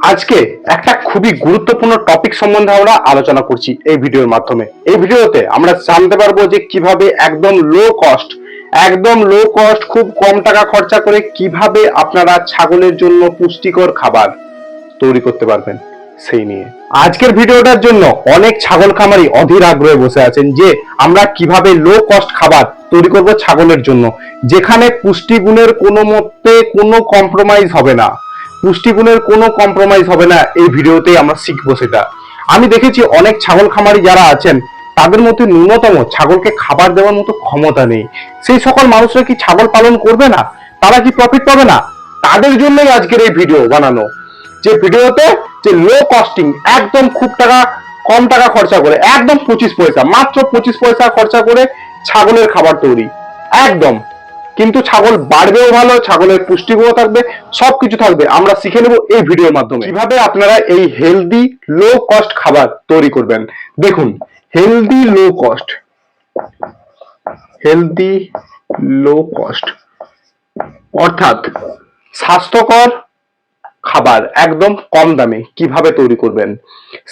আজকে একটা খুবই গুরুত্বপূর্ণ টপিক সম্বন্ধে আমরা আলোচনা করছি এই ভিডিওর মাধ্যমে। এই ভিডিওতে আমরা জানতে পারব যে কীভাবে একদম লো কস্ট একদম লো কস্ট খুব কম টাকা খরচা করে কীভাবে আপনারা ছাগলের জন্য পুষ্টিকর খাবার তৈরি করতে পারবেন সেই নিয়ে। আজকের ভিডিওটার জন্য অনেক ছাগল খামারি অধীর আগ্রহে বসে আছেন যে আমরা কীভাবে লো কস্ট খাবার তৈরি করব ছাগলের জন্য, যেখানে পুষ্টিগুণের কোনো মতে কোনো কম্প্রোমাইজ হবে না। পুষ্টিগুণের কোনো কম্প্রোমাইজ হবে না এই ভিডিওতেই আমরা শিখব সেটা। আমি দেখেছি অনেক ছাগল খামারি যারা আছেন, তাদের মধ্যে ন্যূনতম ছাগলকে খাবার দেওয়ার মতো ক্ষমতা নেই। সেই সকল মানুষরা কি ছাগল পালন করবে না? তারা কি প্রফিট পাবে না? তাদের জন্যই আজকের এই ভিডিও বানানো। যে ভিডিওতে যে লো কস্টিং একদম খুব টাকা, কম টাকা খরচা করে, একদম পঁচিশ পয়সা, মাত্র পঁচিশ পয়সা খরচা করে ছাগলের খাবার তৈরি। একদম। কিন্তু ছাগল বাড়বেও ভালো, ছাগলের পুষ্টিগুণও থাকবে, সবকিছু থাকবে। আমরা শিখে নেব এই ভিডিওর মাধ্যমে। কীভাবে আপনারা এই হেলদি লো কস্ট খাবার তৈরি করবেন? দেখুন healthy low cost healthy low cost অর্থাৎ স্বাস্থ্যকর খাবার একদম কম দামে কীভাবে তৈরি করবেন?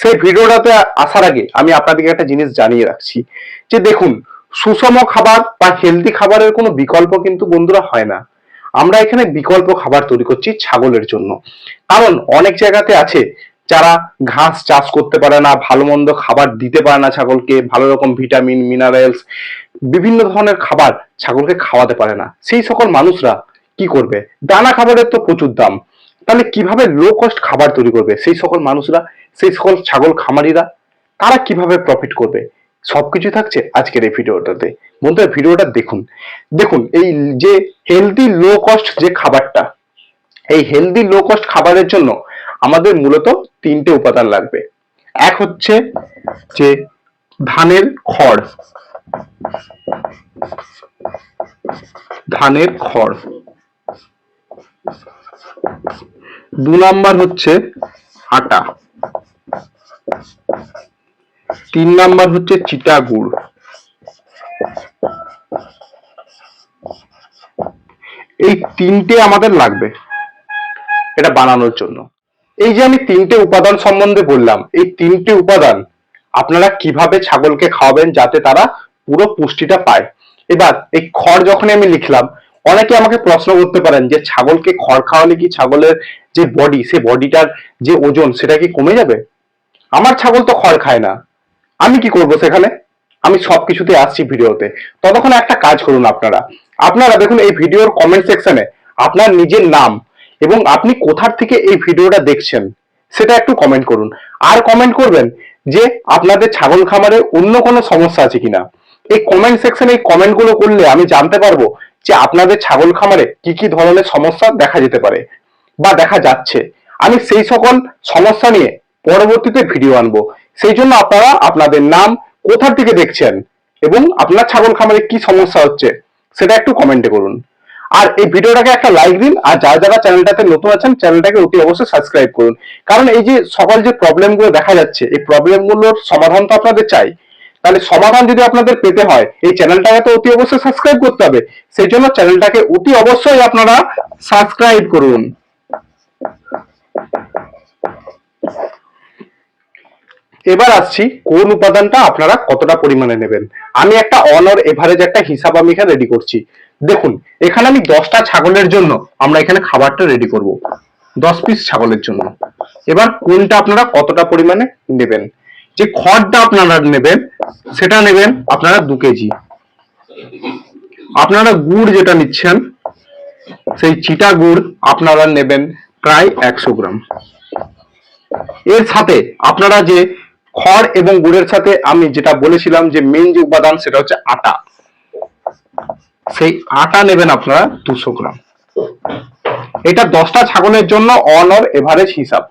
সেই ভিডিওটাতে আসার আগে আমি আপনাদেরকে একটা জিনিস জানিয়ে রাখছি। যে দেখুন সুষম খাবার বা হেলদি খাবারের কোনো বিকল্প কিন্তু বন্ধুরা হয় না। আমরা এখানে বিকল্প খাবার তৈরি করছি ছাগলের জন্য। কারণ অনেক জায়গাতে আছে যারা ঘাস চাষ করতে পারে না, ভালো মন্দ খাবার দিতে পারে না ছাগলকে, ভালো রকম ভিটামিন মিনারেলস বিভিন্ন ধরনের খাবার ছাগলকে খাওয়াতে পারে না। সেই সকল মানুষরা কি করবে? দানা খাবারের তো প্রচুর দাম। তাহলে কীভাবে লো কস্ট খাবার তৈরি করবে? সেই সকল মানুষরা, সেই সকল ছাগল খামারিরা, তারা কীভাবে প্রফিট করবে? সবকিছু থাকছে আজকের এই ভিডিওটাতে। বন্ধুরা, ভিডিওটা দেখুন। দেখুন, এই যে হেলদি লো কস্ট যে খাবারটা, এই হেলদি লো কস্ট খাবারের জন্য আমাদের মূলত তিনটে উপাদান লাগবে। এক হচ্ছে যে ধানের খড়। ধানের খড়। দু নাম্বার হচ্ছে আটা। তিন নাম্বার হচ্ছে চিটা গুড় এই তিনটে আমাদের লাগবে এটা বানানোর জন্য। এই যে আমি তিনটে উপাদান সম্বন্ধে বললাম, এই তিনটে উপাদান আপনারা কীভাবে ছাগলকে খাওয়াবেন যাতে তারা পুরো পুষ্টিটা পায়? এবার এই খড় যখন আমি লিখলাম, অনেকে আমাকে প্রশ্ন করতে পারেন যে ছাগলকে খড় খাওয়ালে কি ছাগলের যে বডি সে বডিটার যে ওজন, সেটা কি কমে যাবে? আমার ছাগল তো খড় খায় না। আমি কি করব সেখানে? আমি সবকিছুতে আসছি ভিডিওতে। ততক্ষণ একটা কাজ করুন আপনারা। আপনারা দেখুন এই ভিডিওর কমেন্ট সেকশনে আপনার নিজের নাম এবং আপনি কোথার থেকে এই ভিডিওটা দেখছেন, সেটা একটু কমেন্ট করুন। আর কমেন্ট করবেন যে আপনাদের ছাগল খামারে অন্য কোনো সমস্যা আছে কিনা? এই কমেন্ট সেকশনে এই কমেন্টগুলো করলে আমি জানতে পারব যে আপনাদের ছাগল খামারে কি কি ধরনের সমস্যা দেখা যেতে পারে বা দেখা যাচ্ছে। আমি সেই সকল সমস্যা নিয়ে পরবর্তীতে ভিডিও আনব। সেই জন্য আপনারা আপনাদের নাম কোথা থেকে দেখছেন এবং আপনার ছাগল খামারে কি সমস্যা হচ্ছে, সেটা একটু কমেন্টে করুন আর এই ভিডিওটাকে একটা লাইক দিন, আর যারা যারা চ্যানেলটাতে নতুন আছেন চ্যানেলটাকে অতি অবশ্যই সাবস্ক্রাইব করুন। কারণ এই যে সকল যে প্রবলেমগুলো দেখা যাচ্ছে, এই প্রবলেমগুলোর সমাধান তো আপনাদের চাই। তাহলে সমাধান যদি আপনাদের পেতে হয়, এই চ্যানেলটাকে তো অতি অবশ্যই সাবস্ক্রাইব করতে হবে। সেই জন্য চ্যানেলটাকে অতি অবশ্যই আপনারা সাবস্ক্রাইব করুন। এবার আসছি কোন উপাদানটা আপনারা কতটা পরিমাণে নেবেন। আমি একটা অনর এভারেজ একটা হিসাব আমি এখানে রেডি করছি। দেখুন, এখানে আমি দশটা ছাগলের জন্য আমরা এখানে খাবারটা রেডি করব। দশ পিস ছাগলের জন্য। এবার কোনটা আপনারা কতটা পরিমাণে নেবেন? যে খড়টা আপনারা নেবেন, সেটা নেবেন আপনারা দু কেজি। আপনারা গুড় যেটা নিচ্ছেন, সেই চিটা গুড় আপনারা নেবেন প্রায় একশো গ্রাম। এর সাথে আপনারা যে খড় এবং গুড়ের সাথে আমি যেটা বলেছিলাম যে মেন যে উপাদান সেটা হচ্ছে আটা। সেই আটা নেবেন আপনারা দুশো গ্রাম। এটা দশটা ছাগলের জন্য অন অর এভারেজ হিসাব।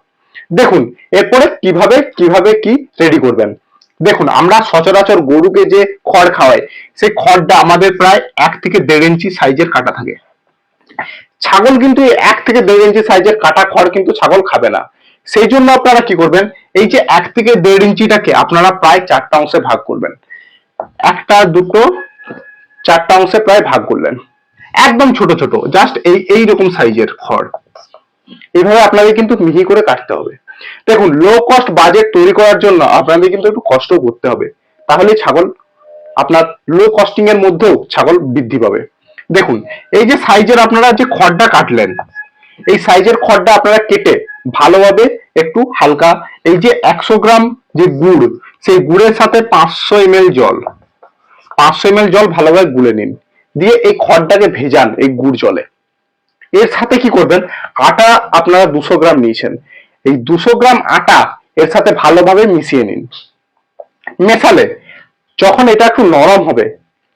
দেখুন, এরপরে কীভাবে কীভাবে কি রেডি করবেন? দেখুন, আমরা সচরাচর গরুকে যে খড় খাওয়াই, সেই খড়টা আমাদের প্রায় এক থেকে দেড় ইঞ্চি সাইজের কাটা থাকে। ছাগল কিন্তু এক থেকে দেড় ইঞ্চি সাইজের কাটা খড় কিন্তু ছাগল খাবে না। সেই জন্য আপনারা কি করবেন? এই যে এক থেকে দেড় ইঞ্চিটাকে আপনারা প্রায় চারটা অংশে ভাগ করবেন। একটা, দুটো, চারটা অংশে প্রায় ভাগ করলেন একদম ছোট ছোট জাস্ট এই এই রকম সাইজের খড়। এইভাবে আপনাদের কিন্তু মিহি করে কাটতে হবে। দেখুন লো কস্ট বাজেট তৈরি করার জন্য আপনাদের কিন্তু একটু কষ্ট করতে হবে। তাহলে ছাগল, আপনার লো কস্টিং এর মধ্যেও ছাগল বৃদ্ধি পাবে। দেখুন, এই যে সাইজের আপনারা যে খড়টা কাটলেন, এই সাইজের খড়টা আপনারা কেটে ভালোভাবে একটু হালকা, এই যে একশো গ্রাম যে গুড়, সেই গুড়ের সাথে পাঁচশো এম জল। পাঁচশো এম জল ভালোভাবে গুলে নিন। দিয়ে এই খড়টাকে ভেজান এই গুড় জলে। এর সাথে কি করবেন? আটা আপনারা দুশো গ্রাম নিয়েছেন। এই দুশো গ্রাম আটা এর সাথে ভালোভাবে মিশিয়ে নিন। মেশালে যখন এটা একটু নরম হবে,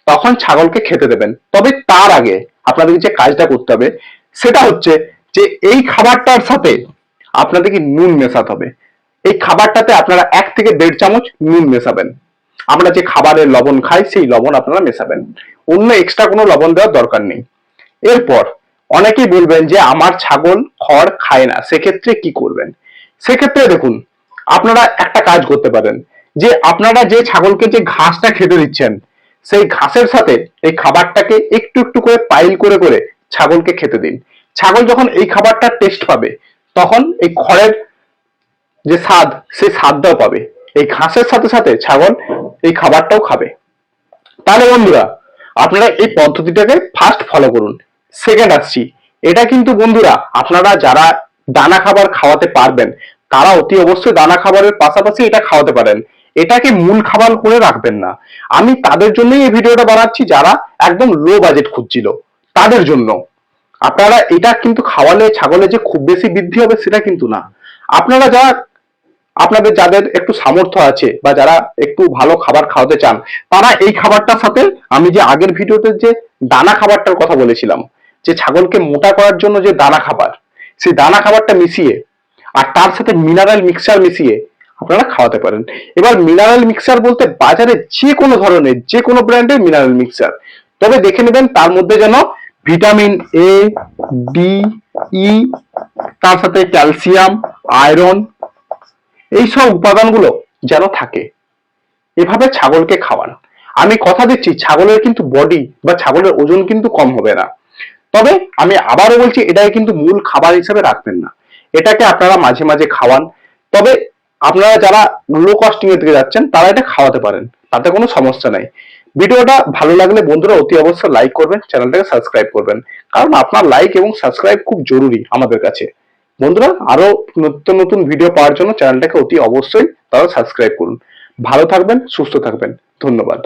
তখন ছাগলকে খেতে দেবেন। তবে তার আগে আপনাদের যে কাজটা করতে হবে, সেটা হচ্ছে যে এই খাবারটার সাথে আপনাদেরকে নুন মেশাতে হবে। এই খাবারটাতে আপনারা এক থেকে দেড় চামচ নুন মেশাবেন। আমরা যে খাবারের লবণ খাই, সেই লবণ আপনারা মেশাবেন। অন্য এক্সট্রা কোনো লবণ দেওয়ার দরকার নেই। এরপর অনেকেই বলবেন যে, আমার ছাগল খড় খায় না, সেক্ষেত্রে কি করবেন? সেক্ষেত্রে দেখুন, আপনারা একটা কাজ করতে পারেন। যে, আপনারা যে ছাগলকে যে ঘাসটা খেতে দিচ্ছেন, সেই ঘাসের সাথে এই খাবারটাকে একটু একটু করে পাইল করে করে ছাগলকে খেতে দিন। ছাগল যখন এই খাবারটা টেস্ট পাবে তখন এই খড়ের যে স্বাদ সেই স্বাদটাও পাবে। এই ঘাসের সাথে সাথে ছাগল এই খাবারটাও খাবে। তাহলে বন্ধুরা, আপনারা এই পদ্ধতিটাকে ফার্স্ট ফলো করুন। সেকেন্ড আসছি। এটা কিন্তু বন্ধুরা, আপনারা যারা দানা খাবার খাওয়াতে পারবেন, তারা অতি অবশ্যই দানা খাবারের পাশাপাশি এটা খাওয়াতে পারেন। এটাকে মূল খাবার করে রাখবেন না। আমি তাদের জন্যই এই ভিডিওটা বানাচ্ছি, যারা একদম লো বাজেট খুঁজছিল। তাদের জন্য। আপনারা এটা কিন্তু খাওয়ালে ছাগলে যে খুব বেশি বৃদ্ধি হবে সেটা কিন্তু না। আপনারা যারা, আপনাদের যাদের একটু সামর্থ্য আছে বা যারা একটু ভালো খাবার খাওয়াতে চান, তারা এই খাবারটার সাথে আমি যে আগের ভিডিওতে যে দানা খাবারটার কথা বলেছিলাম, যে ছাগলকে মোটা করার জন্য যে দানা খাবার, সেই দানা খাবারটা মিশিয়ে আর তার সাথে মিনারেল মিক্সচার মিশিয়ে আপনারা খাওয়াতে পারেন। এবার মিনারেল মিক্সচার বলতে বাজারে যে কোনো ধরনের, যে কোনো ব্র্যান্ডের মিনারেল মিক্সচার তবে দেখে নেবেন তার মধ্যে যেন ভিটামিন এ ডি ই তার সাথে ক্যালসিয়াম, আয়রন এই সব উপাদানগুলো যেন থাকে। এভাবে ছাগলকে খাওয়ান। আমি কথা দিচ্ছি, ছাগলের কিন্তু বডি বা ছাগলের ওজন কিন্তু কম হবে না। তবে আমি আবারও বলছি, এটাকে কিন্তু মূল খাবার হিসেবে রাখবেন না। এটাকে আপনারা মাঝে মাঝে খাওয়ান। তবে আপনারা যারা লো কস্টিং এর দিকে যাচ্ছেন, তারা এটা খাওয়াতে পারেন। তাতে কোনো সমস্যা নাই। ভিডিওটা ভালো লাগলে বন্ধুরা অতি অবশ্যই লাইক করবেন চ্যানেলটাকে সাবস্ক্রাইব করবেন। কারণ আপনার লাইক এবং সাবস্ক্রাইব খুব জরুরি আমাদের কাছে। বন্ধুরা, আরও নতুন নতুন ভিডিও পাওয়ার জন্য চ্যানেলটাকে অতি অবশ্যই তারা সাবস্ক্রাইব করুন। ভালো থাকবেন, সুস্থ থাকবেন। ধন্যবাদ।